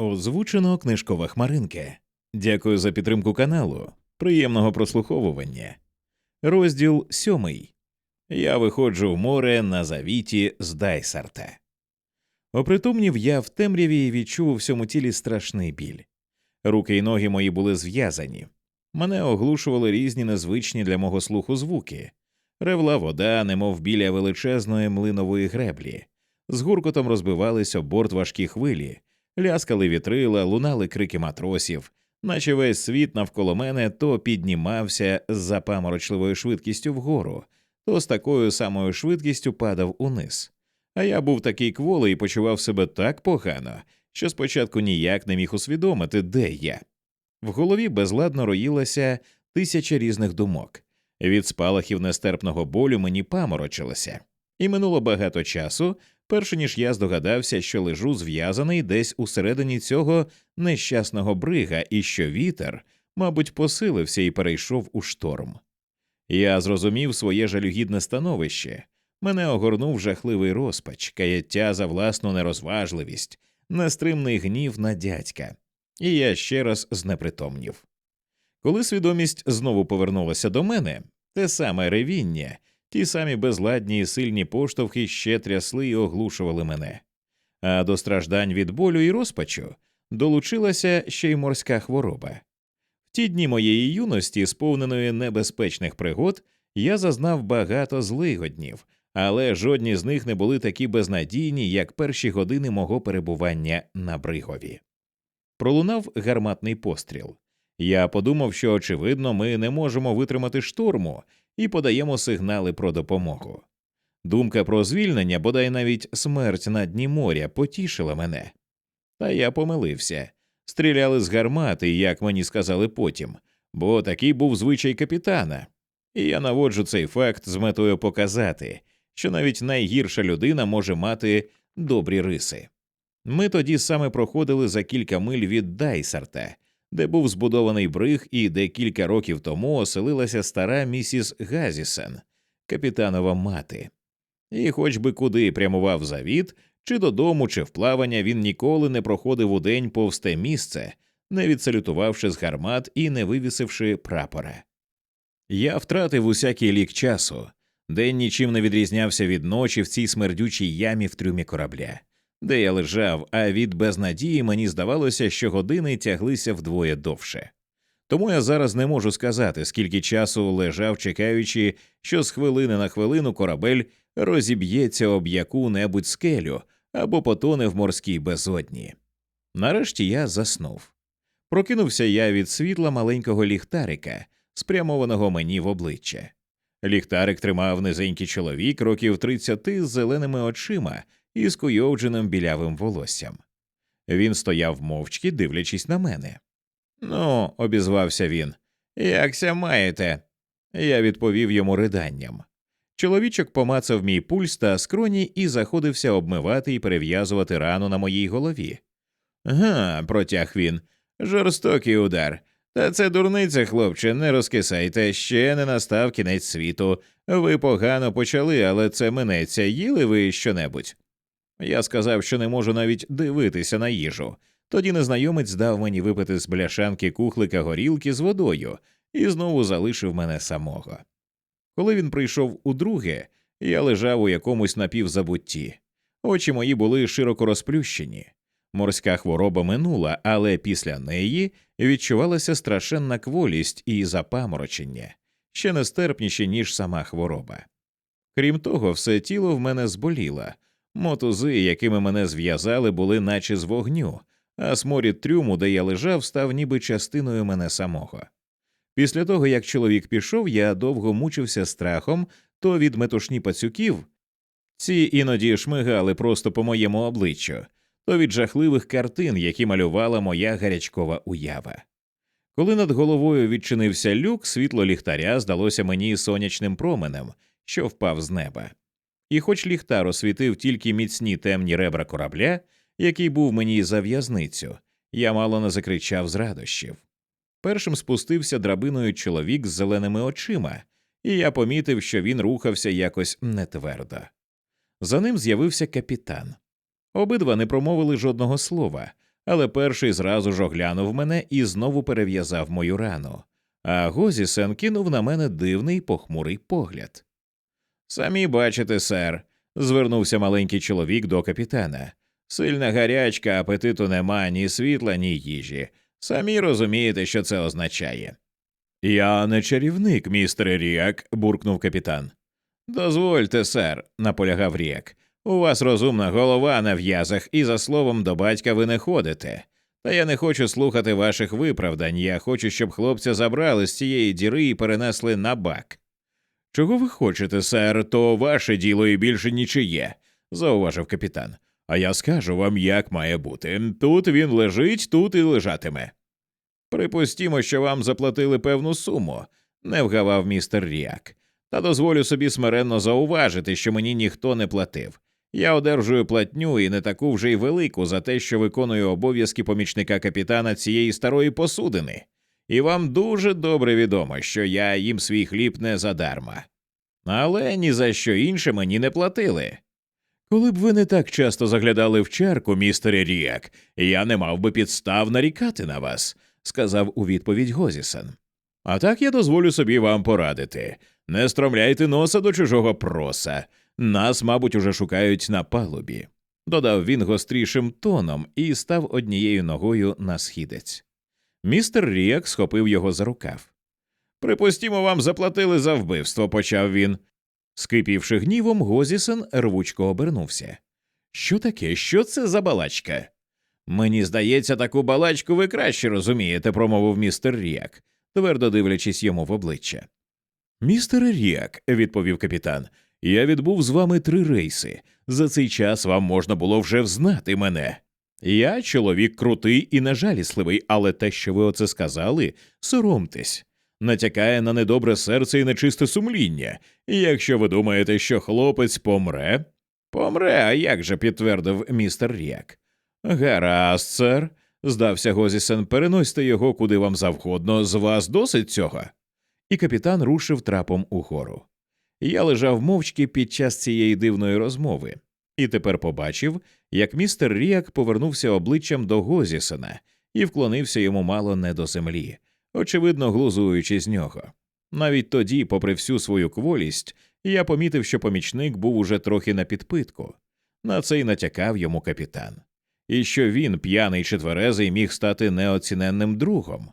Озвучено книжкова хмаринка. Дякую за підтримку каналу. Приємного прослуховування. Розділ сьомий. Я виходжу в море на завіті з Дайсарта. Опритомнів я в темряві і відчув у всьому тілі страшний біль. Руки й ноги мої були зв'язані. Мене оглушували різні незвичні для мого слуху звуки. Ревла вода, немов біля величезної млинової греблі. З гуркотом розбивались об борт важкі хвилі, ляскали вітрила, лунали крики матросів, наче весь світ навколо мене то піднімався з запаморочливою швидкістю вгору, то з такою самою швидкістю падав униз. А я був такий кволий і почував себе так погано, що спочатку ніяк не міг усвідомити, де я. В голові безладно роїлася тисяча різних думок. Від спалахів нестерпного болю мені паморочилося, і минуло багато часу, перш ніж я здогадався, що лежу зв'язаний десь усередині цього нещасного брига, і що вітер, мабуть, посилився і перейшов у шторм. Я зрозумів своє жалюгідне становище. Мене огорнув жахливий розпач, каяття за власну нерозважливість, нестримний гнів на дядька, і я ще раз знепритомнів. Коли свідомість знову повернулася до мене, те саме ревіння, ті самі безладні і сильні поштовхи ще трясли і оглушували мене. А до страждань від болю і розпачу долучилася ще й морська хвороба. В ті дні моєї юності, сповненої небезпечних пригод, я зазнав багато злигоднів, але жодні з них не були такі безнадійні, як перші години мого перебування на бригові. Пролунав гарматний постріл. Я подумав, що, очевидно, ми не можемо витримати штурму і подаємо сигнали про допомогу. Думка про звільнення, бодай навіть смерть на дні моря, потішила мене. Та я помилився. Стріляли з гармати, як мені сказали потім, бо такий був звичай капітана. І я наводжу цей факт з метою показати, що навіть найгірша людина може мати добрі риси. Ми тоді саме проходили за кілька миль від Дайсарта, де був збудований бриг і де кілька років тому оселилася стара місіс Газісен, капітанова мати. І хоч би куди прямував завіт, чи додому, чи в плавання, він ніколи не проходив у день повз місце, не відсалютувавши з гармат і не вивісивши прапора. Я втратив усякий лік часу, день нічим не відрізнявся від ночі в цій смердючій ямі в трюмі корабля, де я лежав, а від безнадії мені здавалося, що години тяглися вдвоє довше. Тому я зараз не можу сказати, скільки часу лежав, чекаючи, що з хвилини на хвилину корабель розіб'ється об яку небудь скелю або потоне в морській безодні. Нарешті я заснув. Прокинувся я від світла маленького ліхтарика, спрямованого мені в обличчя. Ліхтарик тримав низенький чоловік років тридцяти з зеленими очима і скуйовдженим білявим волоссям. Він стояв мовчки, дивлячись на мене. Ну, обізвався він. Якся маєте? Я відповів йому риданням. Чоловічок помацав мій пульс та скроні і заходився обмивати і перев'язувати рану на моїй голові. Га, протяг він. Жорстокий удар. Та це дурниця, хлопче, не розкисайте, ще не настав кінець світу. Ви погано почали, але це минеться. Їли ви щонебудь? Я сказав, що не можу навіть дивитися на їжу. Тоді незнайомець дав мені випити з бляшанки кухлика горілки з водою і знову залишив мене самого. Коли він прийшов удруге, я лежав у якомусь напівзабутті. Очі мої були широко розплющені. Морська хвороба минула, але після неї відчувалася страшенна кволість і запаморочення, ще нестерпніші, ніж сама хвороба. Крім того, все тіло в мене зболіло, мотузи, якими мене зв'язали, були наче з вогню, а сморід трюму, де я лежав, став ніби частиною мене самого. Після того, як чоловік пішов, я довго мучився страхом то від метушні пацюків, ці іноді шмигали просто по моєму обличчю, то від жахливих картин, які малювала моя гарячкова уява. Коли над головою відчинився люк, світло ліхтаря здалося мені сонячним променем, що впав з неба. І хоч ліхтар освітив тільки міцні темні ребра корабля, який був мені за в'язницю, я мало не закричав з радощів. Першим спустився драбиною чоловік з зеленими очима, і я помітив, що він рухався якось нетвердо. За ним з'явився капітан. Обидва не промовили жодного слова, але перший зразу ж оглянув мене і знову перев'язав мою рану, а Гозісен кинув на мене дивний похмурий погляд. Самі бачите, сер, звернувся маленький чоловік до капітана. Сильна гарячка, апетиту нема ні світла, ні їжі. Самі розумієте, що це означає. Я не чарівник, містере Ріак, буркнув капітан. Дозвольте, сер, наполягав Ріак. У вас розумна голова на в'язах, і за словом до батька ви не ходите. Та я не хочу слухати ваших виправдань. Я хочу, щоб хлопця забрали з цієї діри і перенесли на бак. Чого ви хочете, сер, то ваше діло і більше нічиє, зауважив капітан. А я скажу вам, як має бути. Тут він лежить, тут і лежатиме. Припустімо, що вам заплатили певну суму, не вгавав містер Ріак. Та дозволю собі смиренно зауважити, що мені ніхто не платив. Я одержую платню і не таку вже й велику за те, що виконую обов'язки помічника капітана цієї старої посудини, і вам дуже добре відомо, що я їм свій хліб не задарма. Але ні за що інше мені не платили. Коли б ви не так часто заглядали в чарку, містере Ріак, я не мав би підстав нарікати на вас, сказав у відповідь Гозісен. А так я дозволю собі вам порадити. Не стромляйте носа до чужого проса. Нас, мабуть, уже шукають на палубі, додав він гострішим тоном і став однією ногою на східець. Містер Ріак схопив його за рукав. Припустімо, вам заплатили за вбивство, почав він. Скипівши гнівом, Гозісен рвучко обернувся. Що таке? Що це за балачка? Мені здається, таку балачку ви краще розумієте, промовив містер Ріак, твердо дивлячись йому в обличчя. Містер Ріак, відповів капітан, я відбув з вами три рейси. За цей час вам можна було вже взнати мене. Я чоловік крутий і нежалісливий, але те, що ви оце сказали, соромтесь. Натякає на недобре серце і нечисте сумління. І якщо ви думаєте, що хлопець помре, помре, а як же підтвердив містер Ріак. Гаразд, сер, здався Гозісен, переносьте його куди вам завгодно, з вас досить цього. І капітан рушив трапом угору. Я лежав мовчки під час цієї дивної розмови, і тепер побачив, як містер Ріак повернувся обличчям до Гозісена і вклонився йому мало не до землі, очевидно, глузуючи з нього. Навіть тоді, попри всю свою кволість, я помітив, що помічник був уже трохи на підпитку. На це й натякав йому капітан, і що він, п'яний чи тверезий, міг стати неоціненним другом.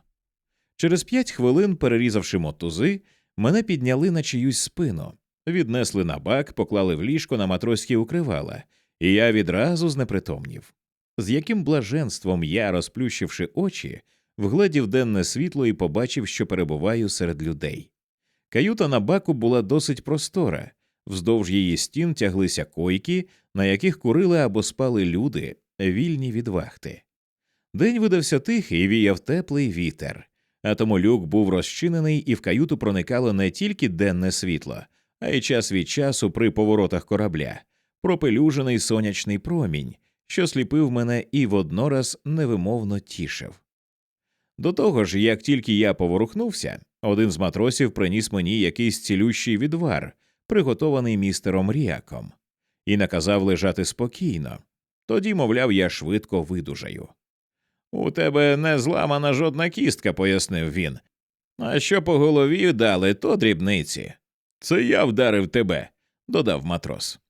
Через п'ять хвилин, перерізавши мотузи, мене підняли на чиюсь спину, віднесли на бак, поклали в ліжко на матроські укривала, і я відразу знепритомнів. З яким блаженством я, розплющивши очі, вгледів денне світло і побачив, що перебуваю серед людей. Каюта на баку була досить простора, вздовж її стін тяглися койки, на яких курили або спали люди, вільні від вахти. День видався тихий і віяв теплий вітер, а тому люк був розчинений, і в каюту проникало не тільки денне світло, а й час від часу при поворотах корабля, пропелюжений сонячний промінь, що сліпив мене і воднораз невимовно тішив. До того ж, як тільки я поворухнувся, один з матросів приніс мені якийсь цілющий відвар, приготований містером Ріаком, і наказав лежати спокійно. Тоді, мовляв, я швидко видужаю. У тебе не зламана жодна кістка, пояснив він. А що по голові дали, то дрібниці. Це я вдарив тебе, додав матрос.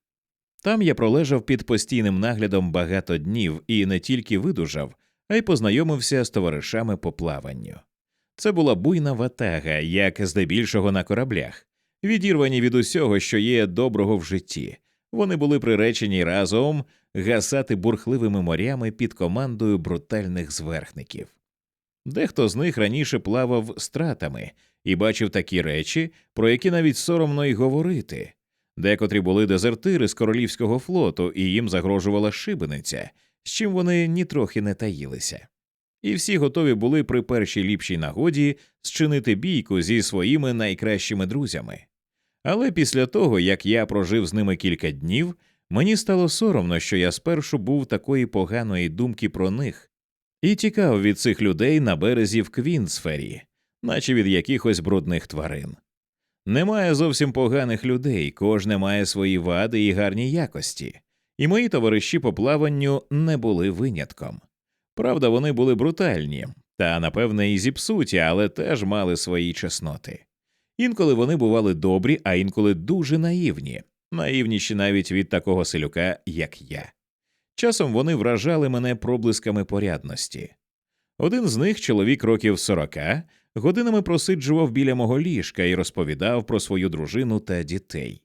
Там я пролежав під постійним наглядом багато днів і не тільки видужав, а й познайомився з товаришами по плаванню. Це була буйна ватага, як здебільшого на кораблях, відірвані від усього, що є доброго в житті. Вони були приречені разом гасати бурхливими морями під командою брутальних зверхників. Дехто з них раніше плавав стратами і бачив такі речі, про які навіть соромно й говорити. Декотрі були дезертири з королівського флоту, і їм загрожувала шибениця, з чим вони нітрохи не таїлися. І всі готові були при першій ліпшій нагоді зчинити бійку зі своїми найкращими друзями. Але після того, як я прожив з ними кілька днів, мені стало соромно, що я спершу був такої поганої думки про них і тікав від цих людей на березі в Квінсфері, наче від якихось брудних тварин. Немає зовсім поганих людей, кожне має свої вади і гарні якості, і мої товариші по плаванню не були винятком. Правда, вони були брутальні, та, напевне, і зіпсуті, але теж мали свої чесноти. Інколи вони бували добрі, а інколи дуже наївні, наївніші навіть від такого селюка, як я. Часом вони вражали мене проблисками порядності. Один з них, чоловік років сорока, годинами просиджував біля мого ліжка і розповідав про свою дружину та дітей.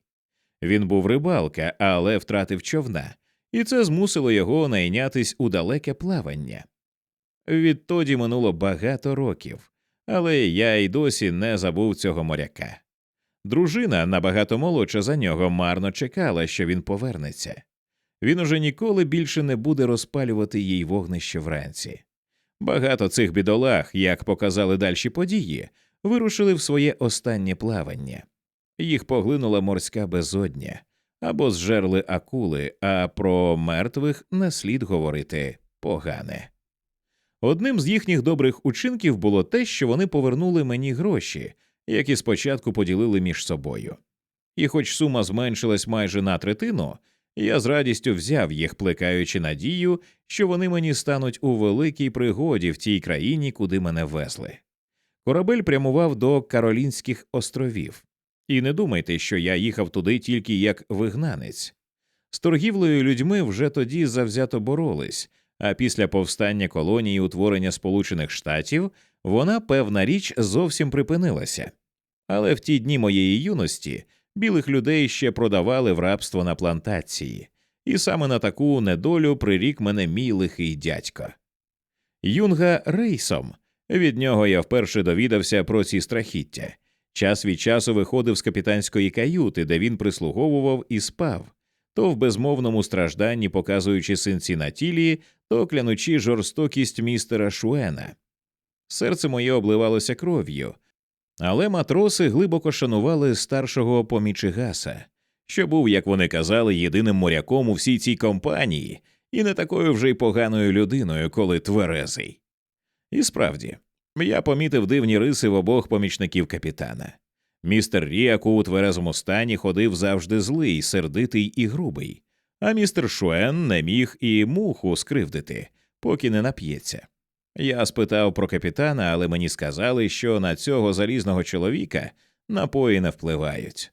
Він був рибалка, але втратив човна, і це змусило його найнятись у далеке плавання. Відтоді минуло багато років, але я й досі не забув цього моряка. Дружина, набагато молодша за нього, марно чекала, що він повернеться. Він уже ніколи більше не буде розпалювати їй вогнище вранці. Багато цих бідолах, як показали дальші події, вирушили в своє останнє плавання. Їх поглинула морська безодня або зжерли акули, а про мертвих не слід говорити погане. Одним з їхніх добрих учинків було те, що вони повернули мені гроші, які спочатку поділили між собою. І хоч сума зменшилась майже на третину, я з радістю взяв їх, плекаючи надію, що вони мені стануть у великій пригоді в тій країні, куди мене везли. Корабель прямував до Каролінських островів, і не думайте, що я їхав туди тільки як вигнанець. З торгівлею людьми вже тоді завзято боролись, а після повстання колонії утворення Сполучених Штатів вона, певна річ, зовсім припинилася. Але в ті дні моєї юності білих людей ще продавали в рабство на плантації, і саме на таку недолю прирік мене мій лихий дядько. Юнга рейсом. Від нього я вперше довідався про ці страхіття. Час від часу виходив з капітанської каюти, де він прислуговував і спав, то в безмовному стражданні показуючи синці на тілі, то клянучи жорстокість містера Шуена. Серце моє обливалося кров'ю, але матроси глибоко шанували старшого помічигаса, що був, як вони казали, єдиним моряком у всій цій компанії, і не такою вже й поганою людиною, коли тверезий. І справді, я помітив дивні риси в обох помічників капітана. Містер Ріаку у тверезому стані ходив завжди злий, сердитий і грубий, а містер Шуен не міг і муху скривдити, поки не нап'ється. Я спитав про капітана, але мені сказали, що на цього залізного чоловіка напої не впливають.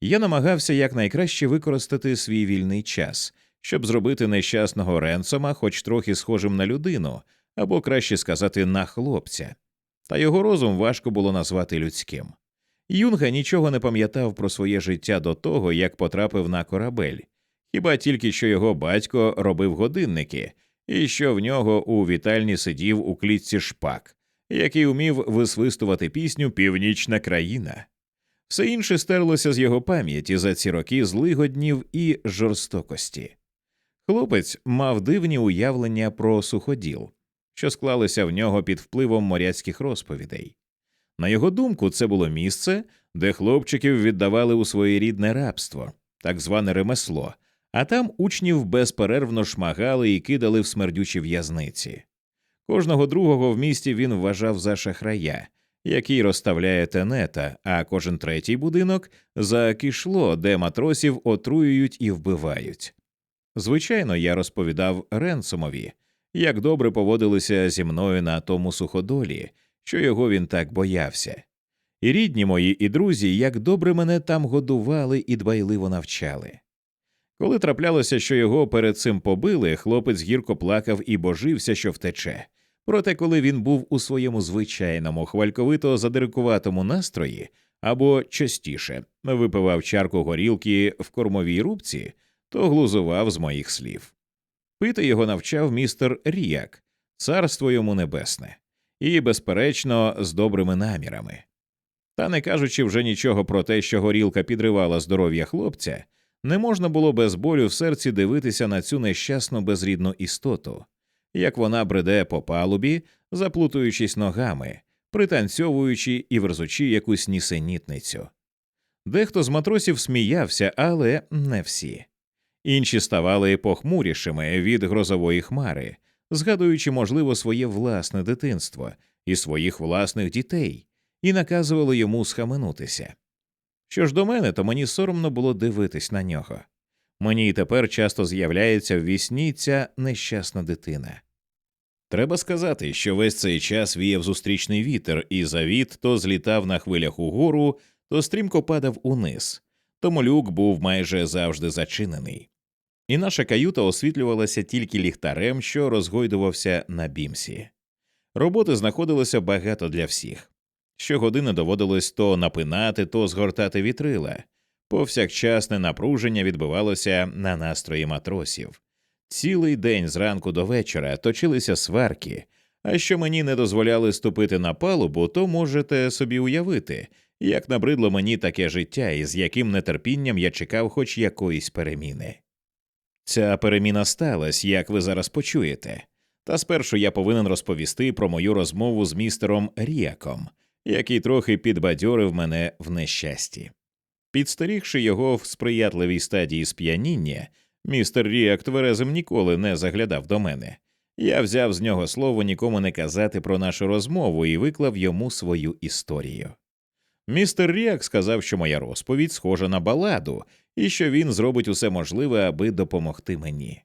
Я намагався якнайкраще використати свій вільний час, щоб зробити нещасного Ренсома хоч трохи схожим на людину, або краще сказати, на хлопця, та його розум важко було назвати людським. Юнга нічого не пам'ятав про своє життя до того, як потрапив на корабель, хіба тільки що його батько робив годинники, і що в нього у вітальні сидів у клітці шпак, який умів висвистувати пісню Північна країна. Все інше стерлося з його пам'яті за ці роки злигоднів і жорстокості. Хлопець мав дивні уявлення про суходіл, що склалися в нього під впливом моряцьких розповідей. На його думку, це було місце, де хлопчиків віддавали у своєрідне рабство, так зване ремесло, а там учнів безперервно шмагали і кидали в смердючі в'язниці. Кожного другого в місті він вважав за шахрая, який розставляє тенета, а кожен третій будинок за кишло, де матросів отруюють і вбивають. Звичайно, я розповідав Ренсомові, як добре поводилися зі мною на тому суходолі, що його він так боявся. І рідні мої, і друзі, як добре мене там годували і дбайливо навчали. Коли траплялося, що його перед цим побили, хлопець гірко плакав і божився, що втече. Проте, коли він був у своєму звичайному, хвальковито задирикуватому настрої або частіше випивав чарку горілки в кормовій рубці, то глузував з моїх слів. Пити його навчав містер Ріак, царство йому небесне, і, безперечно, з добрими намірами. Та не кажучи вже нічого про те, що горілка підривала здоров'я хлопця, не можна було без болю в серці дивитися на цю нещасну безрідну істоту, як вона бреде по палубі, заплутуючись ногами, пританцьовуючи і верзучи якусь нісенітницю. Дехто з матросів сміявся, але не всі. Інші ставали похмурішими від грозової хмари, згадуючи, можливо, своє власне дитинство і своїх власних дітей, і наказували йому схаменутися. Що ж до мене, то мені соромно було дивитись на нього. Мені й тепер часто з'являється в вісні ця нещасна дитина. Треба сказати, що весь цей час віяв зустрічний вітер, і завіт то злітав на хвилях угору, то стрімко падав униз, тому люк був майже завжди зачинений. І наша каюта освітлювалася тільки ліхтарем, що розгойдувався на бімсі. Роботи знаходилося багато для всіх. Щогодини доводилось то напинати, то згортати вітрила. Повсякчасне напруження відбивалося на настрої матросів. Цілий день зранку до вечора точилися сварки, а що мені не дозволяли ступити на палубу, то можете собі уявити, як набридло мені таке життя і з яким нетерпінням я чекав хоч якоїсь переміни. Ця переміна сталася, як ви зараз почуєте, та спершу я повинен розповісти про мою розмову з містером Ріаком, який трохи підбадьорив мене в нещасті. Підстерігши його в сприятливій стадії сп'яніння, містер Ріак тверезим ніколи не заглядав до мене. Я взяв з нього слово нікому не казати про нашу розмову і виклав йому свою історію. Містер Ріак сказав, що моя розповідь схожа на баладу і що він зробить усе можливе, аби допомогти мені.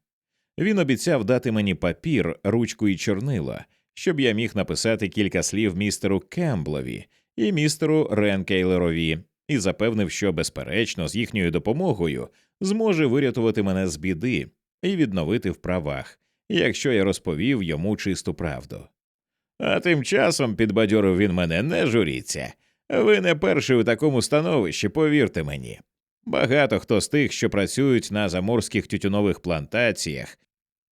Він обіцяв дати мені папір, ручку і чорнила, щоб я міг написати кілька слів містеру Кемблові і містеру Ренкейлерові, і запевнив, що, безперечно, з їхньою допомогою зможе вирятувати мене з біди і відновити в правах, якщо я розповів йому чисту правду. А тим часом підбадьорив він мене не журіться. Ви не перший у такому становищі, повірте мені. Багато хто з тих, що працюють на заморських тютюнових плантаціях,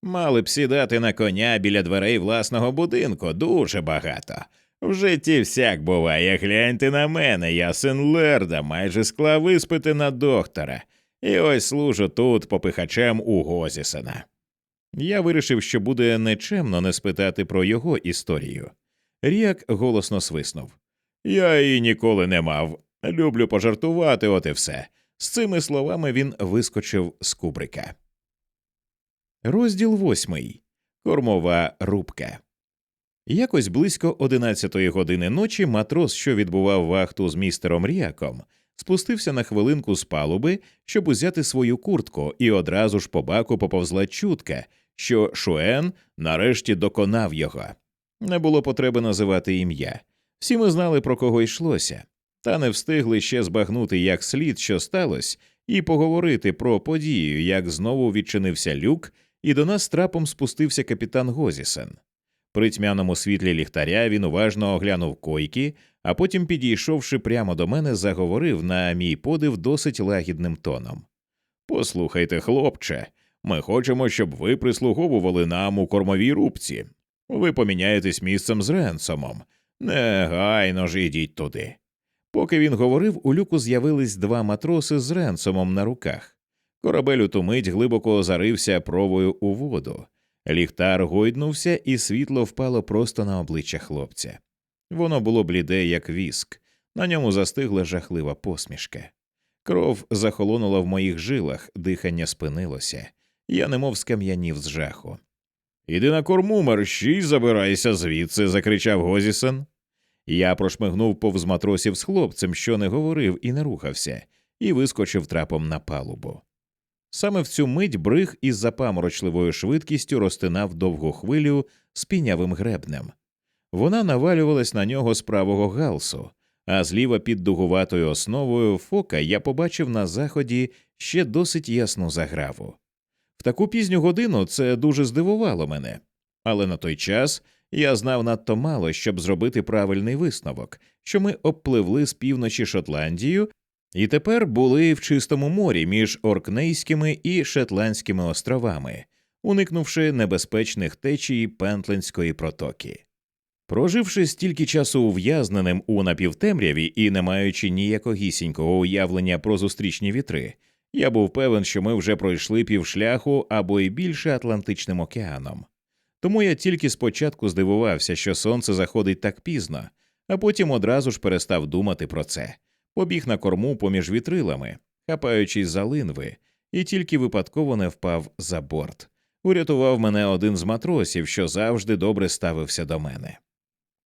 мали б сідати на коня біля дверей власного будинку дуже багато. В житті всяк буває, гляньте на мене, я син Лерда, майже склав іспити на доктора, і ось служу тут попихачем у Гозісена. Я вирішив, що буде нечемно не спитати про його історію. Ріак голосно свиснув. Я її ніколи не мав. Люблю пожартувати, от і все. З цими словами він вискочив з кубрика. Розділ восьмий. Кормова рубка. Якось близько одинадцятої години ночі матрос, що відбував вахту з містером Ріаком, спустився на хвилинку з палуби, щоб узяти свою куртку, і одразу ж по баку поповзла чутка, що Шуен нарешті доконав його. Не було потреби називати ім'я. Всі ми знали, про кого йшлося, та не встигли ще збагнути як слід, що сталося, і поговорити про подію, як знову відчинився люк, і до нас трапом спустився капітан Гозісен. При тьмяному світлі ліхтаря він уважно оглянув койки, а потім, підійшовши прямо до мене, заговорив на мій подив досить лагідним тоном. Послухайте, хлопче, ми хочемо, щоб ви прислуговували нам у кормовій рубці. Ви поміняєтесь місцем з Ренсомом. Негайно ж ідіть туди. Поки він говорив, у люку з'явились два матроси з Ренсомом на руках. Корабель у ту мить глибоко зарився провою у воду. Ліхтар гойднувся, і світло впало просто на обличчя хлопця. Воно було бліде, як віск, на ньому застигла жахлива посмішка. Кров захолонула в моїх жилах, дихання спинилося, я немов скам'янів з жаху. Іди на корму, мерщій, забирайся звідси, закричав Гозісон. Я прошмигнув повз матросів з хлопцем, що не говорив і не рухався, і вискочив трапом на палубу. Саме в цю мить бриг із запаморочливою швидкістю розтинав довгу хвилю з пінявим гребнем. Вона навалювалась на нього з правого галсу, а зліва під дугуватою основою фока я побачив на заході ще досить ясну заграву. В таку пізню годину це дуже здивувало мене, але на той час я знав надто мало, щоб зробити правильний висновок, що ми обпливли з півночі Шотландію і тепер були в чистому морі між Оркнейськими і Шетландськими островами, уникнувши небезпечних течій Пентлендської протоки. Проживши стільки часу ув'язненим у напівтемряві і не маючи ніякогісінького уявлення про зустрічні вітри, я був певен, що ми вже пройшли півшляху або й більше Атлантичним океаном. Тому я тільки спочатку здивувався, що сонце заходить так пізно, а потім одразу ж перестав думати про це, побіг на корму поміж вітрилами, хапаючись за линви, і тільки випадково не впав за борт. Урятував мене один з матросів, що завжди добре ставився до мене.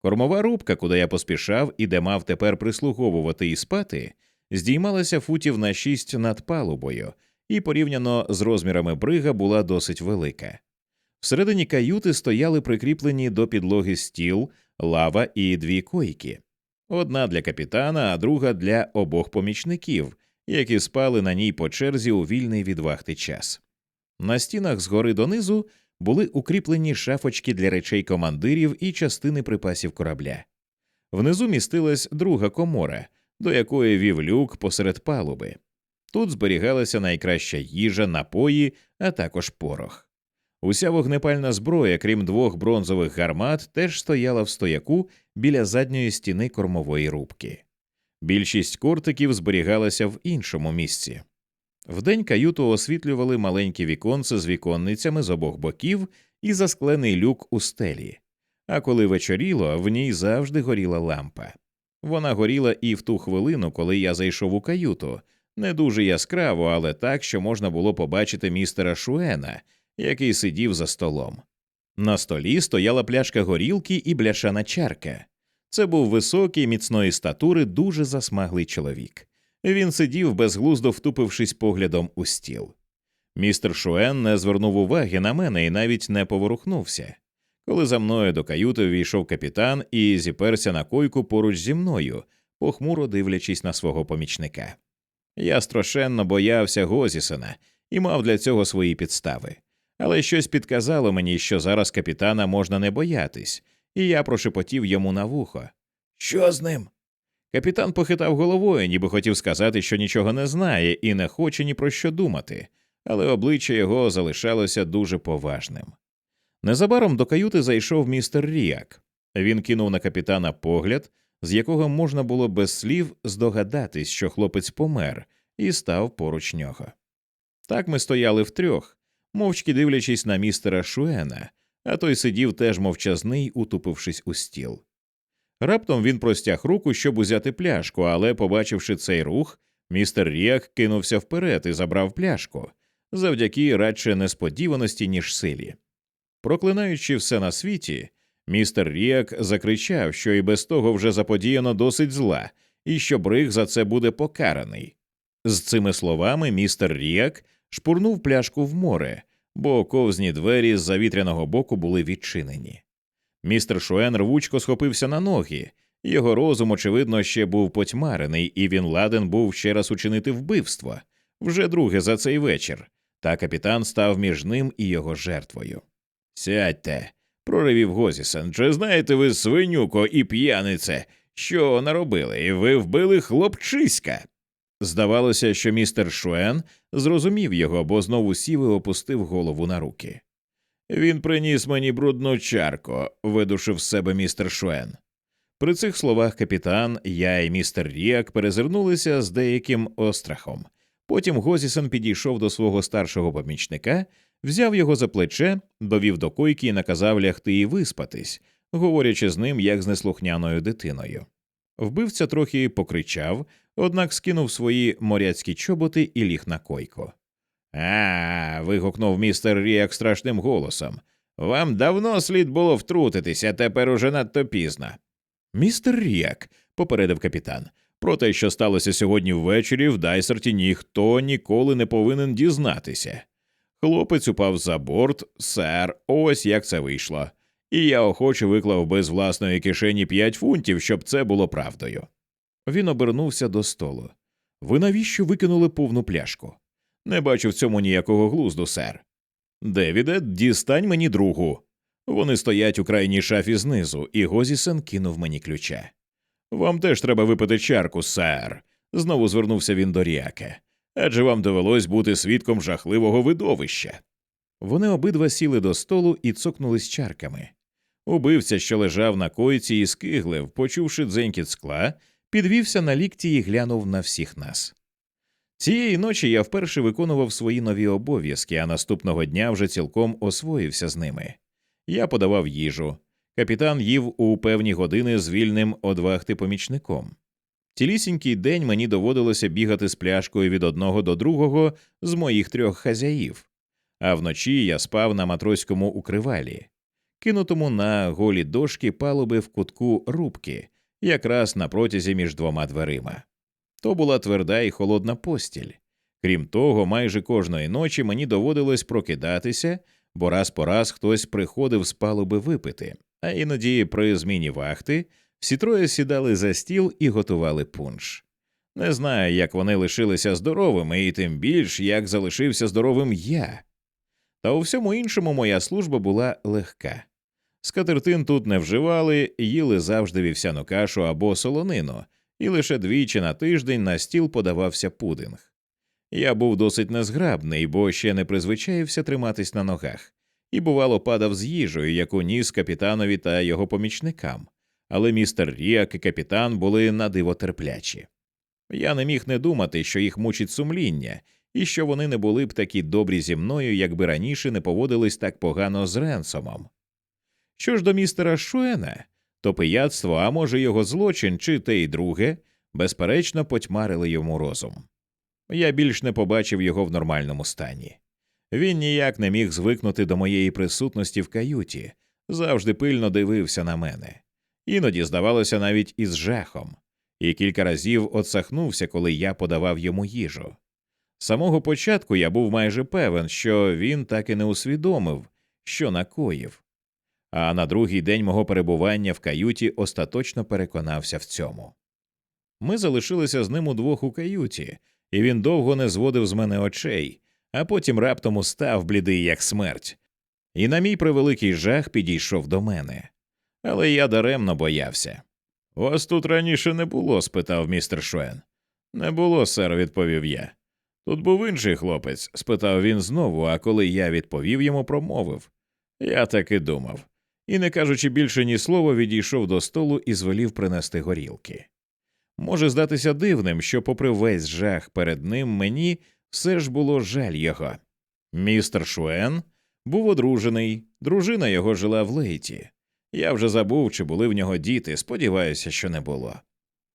Кормова рубка, куди я поспішав і де мав тепер прислуговувати і спати, здіймалася футів на шість над палубою, і порівняно з розмірами брига була досить велика. Всередині каюти стояли прикріплені до підлоги стіл, лава і дві койки. Одна для капітана, а друга для обох помічників, які спали на ній по черзі у вільний від вахти час. На стінах згори донизу були укріплені шафочки для речей командирів і частини припасів корабля. Внизу містилась друга комора, до якої вів люк посеред палуби. Тут зберігалася найкраща їжа, напої, а також порох. Уся вогнепальна зброя, крім двох бронзових гармат, теж стояла в стояку біля задньої стіни кормової рубки. Більшість кортиків зберігалася в іншому місці. Вдень каюту освітлювали маленькі віконце з віконницями з обох боків і засклений люк у стелі. А коли вечоріло, в ній завжди горіла лампа. Вона горіла і в ту хвилину, коли я зайшов у каюту, не дуже яскраво, але так, що можна було побачити містера Шуена, який сидів за столом. На столі стояла пляшка горілки і бляшана чарка. Це був високий, міцної статури, дуже засмаглий чоловік. Він сидів, безглуздо втупившись поглядом у стіл. Містер Шуен не звернув уваги на мене і навіть не поворухнувся. Коли за мною до каюти війшов капітан і зіперся на койку поруч зі мною, похмуро дивлячись на свого помічника. Я страшенно боявся Гозісена і мав для цього свої підстави. Але щось підказало мені, що зараз капітана можна не боятись, і я прошепотів йому на вухо. Що з ним? Капітан похитав головою, ніби хотів сказати, що нічого не знає і не хоче ні про що думати, але обличчя його залишалося дуже поважним. Незабаром до каюти зайшов містер Ріак. Він кинув на капітана погляд, з якого можна було без слів здогадатись, що хлопець помер, і став поруч нього. Так ми стояли втрьох, мовчки дивлячись на містера Шуена, а той сидів теж мовчазний, утупившись у стіл. Раптом він простяг руку, щоб узяти пляшку, але, побачивши цей рух, містер Ріак кинувся вперед і забрав пляшку завдяки радше несподіваності, ніж силі. Проклинаючи все на світі, містер Ріак закричав, що і без того вже заподіяно досить зла, і що бриг за це буде покараний. З цими словами містер Ріак шпурнув пляшку в море, бо ковзні двері з завітряного боку були відчинені. Містер Шуен рвучко схопився на ноги, його розум, очевидно, ще був потьмарений, і він ладен був ще раз учинити вбивство вже друге за цей вечір, та капітан став між ним і його жертвою. Сядьте, проривів Гозісен. Чи знаєте ви, свинюко і п'янице, що наробили, і ви вбили хлопчиська? Здавалося, що містер Шуен зрозумів його, бо знову сів і опустив голову на руки. Він приніс мені брудну чарку, видушив з себе містер Шуен. При цих словах капітан, я і містер Ріак перезирнулися з деяким острахом. Потім Гозісен підійшов до свого старшого помічника, взяв його за плече, довів до койки і наказав лягти і виспатись, говорячи з ним як з неслухняною дитиною. Вбивця трохи покричав, однак скинув свої моряцькі чоботи і ліг на койку. А. вигукнув містер Ріак страшним голосом. Вам давно слід було втрутитися, тепер уже надто пізно. Містер Ріак, попередив капітан, про те, що сталося сьогодні ввечері в Дайсерті, ніхто ніколи не повинен дізнатися. Хлопець упав за борт, сер, ось як це вийшло. І я охоче виклав без власної кишені п'ять фунтів, щоб це було правдою. Він обернувся до столу. Ви навіщо викинули повну пляшку? Не бачу в цьому ніякого глузду, сер. Девіде, дістань мені другу. Вони стоять у крайній шафі знизу, і Гозісен кинув мені ключа. Вам теж треба випити чарку, сер. Знову звернувся він до Ріаке. Адже вам довелось бути свідком жахливого видовища. Вони обидва сіли до столу і цокнулись чарками. Убивця, що лежав на койці і скиглив, почувши дзенькіт скла, підвівся на лікті і глянув на всіх нас. Цієї ночі я вперше виконував свої нові обов'язки, а наступного дня вже цілком освоївся з ними. Я подавав їжу. Капітан їв у певні години з вільним одвахти помічником. Цілісінький день мені доводилося бігати з пляшкою від одного до другого з моїх трьох хазяїв, а вночі я спав на матроському укривалі, кинутому на голі дошки палуби в кутку рубки, якраз на протязі між двома дверима. То була тверда і холодна постіль. Крім того, майже кожної ночі мені доводилось прокидатися, бо раз по раз хтось приходив з палуби випити, а іноді при зміні вахти всі троє сідали за стіл і готували пунш. Не знаю, як вони лишилися здоровими, і тим більш як залишився здоровим я. Та у всьому іншому моя служба була легка. Скатертин тут не вживали, їли завжди вівсяну кашу або солонину, і лише двічі на тиждень на стіл подавався пудинг. Я був досить незграбний, бо ще не призвичаївся триматись на ногах, і, бувало, падав з їжею, яку ніс капітанові та його помічникам, але містер Ріак і капітан були надиво терплячі. Я не міг не думати, що їх мучить сумління, і що вони не були б такі добрі зі мною, якби раніше не поводились так погано з Ренсомом. Що ж до містера Шуена, то пияцтво, а може його злочин, чи те й друге, безперечно, потьмарили йому розум. Я більш не побачив його в нормальному стані. Він ніяк не міг звикнути до моєї присутності в каюті, завжди пильно дивився на мене. Іноді, здавалося, навіть із жахом, і кілька разів отсахнувся, коли я подавав йому їжу. З самого початку я був майже певен, що він так і не усвідомив, що накоїв. А на другий день мого перебування в каюті остаточно переконався в цьому. Ми залишилися з ним удвох у каюті, і він довго не зводив з мене очей, а потім раптом устав блідий, як смерть, і на мій превеликий жах підійшов до мене. Але я даремно боявся. Вас тут раніше не було? спитав містер Шуен. Не було, сер, відповів я. Тут був інший хлопець, спитав він знову, а коли я відповів йому, промовив. Я так і думав. І, не кажучи більше ні слова, відійшов до столу і звелів принести горілки. Може здатися дивним, що, попри весь жах перед ним, мені все ж було жаль його. Містер Шуен був одружений, дружина його жила в Лейті. Я вже забув, чи були в нього діти, сподіваюся, що не було.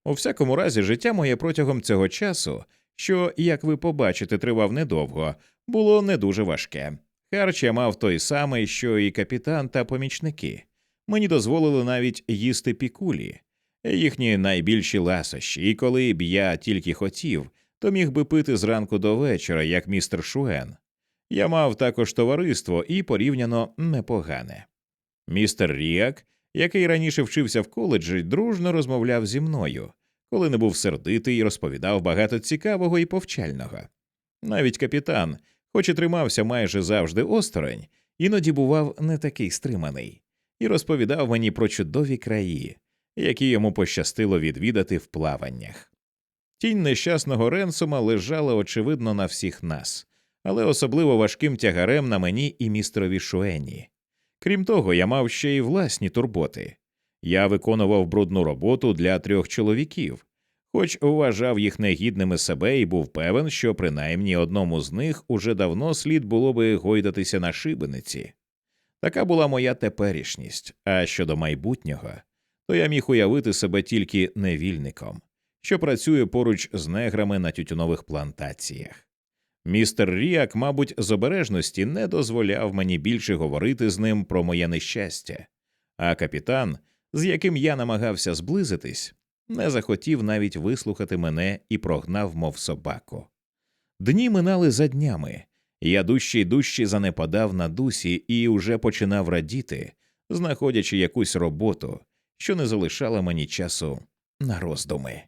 У всякому разі, життя моє протягом цього часу, що, як ви побачите, тривав недовго, було не дуже важке. Харч я мав той самий, що і капітан та помічники. Мені дозволили навіть їсти пікулі, їхні найбільші ласощі, і коли б я тільки хотів, то міг би пити зранку до вечора, як містер Шуен. Я мав також товариство і порівняно непогане. Містер Ріак, який раніше вчився в коледжі, дружно розмовляв зі мною, коли не був сердитий розповідав багато цікавого і повчального. Навіть капітан, хоч і тримався майже завжди осторонь, іноді бував не такий стриманий, і розповідав мені про чудові краї, які йому пощастило відвідати в плаваннях. Тінь нещасного Ренсома лежала, очевидно, на всіх нас, але особливо важким тягарем на мені і містерові Шуені. Крім того, я мав ще й власні турботи. Я виконував брудну роботу для трьох чоловіків, хоч вважав їх негідними себе і був певен, що принаймні одному з них уже давно слід було би гойдатися на шибениці. Така була моя теперішність, а щодо майбутнього, то я міг уявити себе тільки невільником, що працює поруч з неграми на тютюнових плантаціях. Містер Ріак, мабуть, з обережності не дозволяв мені більше говорити з ним про моє нещастя, а капітан, з яким я намагався зблизитись, не захотів навіть вислухати мене і прогнав, мов собаку. Дні минали за днями, я дужче й дужче занепадав на дусі і уже починав радіти, знаходячи якусь роботу, що не залишала мені часу на роздуми.